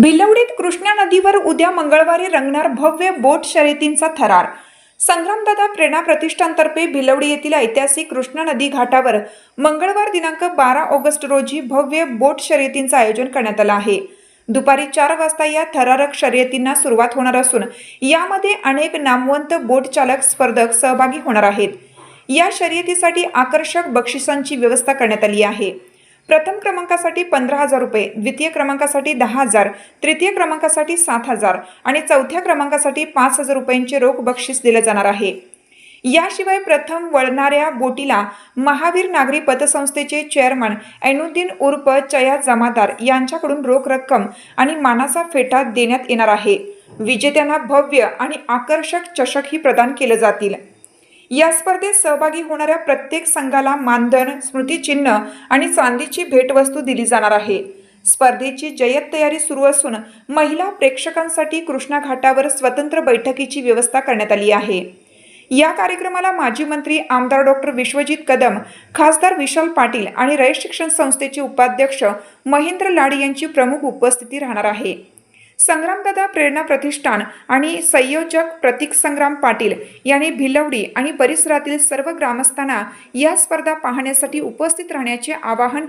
भिलवडीत कृष्णा नदीवर उद्या मंगळवारी रंगणार भव्य बोट शर्यतींचा थरार. संग्रामदादा प्रेरणा प्रतिष्ठानतर्फे भिलवडी येथील ऐतिहासिक कृष्णा नदी घाटावर मंगळवार दिनांक बारा ऑगस्ट रोजी भव्य बोट शर्यतींचं आयोजन करण्यात आलं आहे. दुपारी चार वाजता या थरारक शर्यतींना सुरुवात होणार असून यामध्ये अनेक नामवंत बोट चालक स्पर्धक सहभागी होणार आहेत. या शर्यतीसाठी आकर्षक बक्षिसांची व्यवस्था करण्यात आली आहे. प्रथम क्रमांकासाठी पंधरा हजार रुपये द्वितीय क्रमांकासाठी दहा हजार तृतीय क्रमांकासाठी सात हजार आणि चौथ्या क्रमांकासाठी पाच हजार रुपयांचे रोख बक्षीस दिलं जाणार आहे. याशिवाय प्रथम वळणाऱ्या बोटीला महावीर नागरी पतसंस्थेचे चेअरमन ऐनुद्दीन उर्फ चया जमादार यांच्याकडून रोख रक्कम आणि मानाचा फेटा देण्यात येणार आहे. विजेत्यांना भव्य आणि आकर्षक चषकही प्रदान केले जातील. या स्पर्धेत सहभागी होणाऱ्या प्रत्येक संघाला मानधन स्मृतिचिन्ह आणि चांदीची भेटवस्तू दिली जाणार आहे. स्पर्धेची जय्यत तयारी सुरू असून महिला प्रेक्षकांसाठी कृष्णा घाटावर स्वतंत्र बैठकीची व्यवस्था करण्यात आली आहे. या कार्यक्रमाला माजी मंत्री आमदार डॉक्टर विश्वजित कदम खासदार विशाल पाटील आणि रयत शिक्षण संस्थेचे उपाध्यक्ष महेंद्र लाड यांची प्रमुख उपस्थिती राहणार आहे. संग्रामदादा प्रेरणा प्रतिष्ठान आणि संयोजक प्रतीक संग्राम पाटील यांनी भिलवडी आणि परिसरातील सर्व ग्रामस्थांना या स्पर्धा पाहण्यासाठी उपस्थित राहण्याचे आवाहन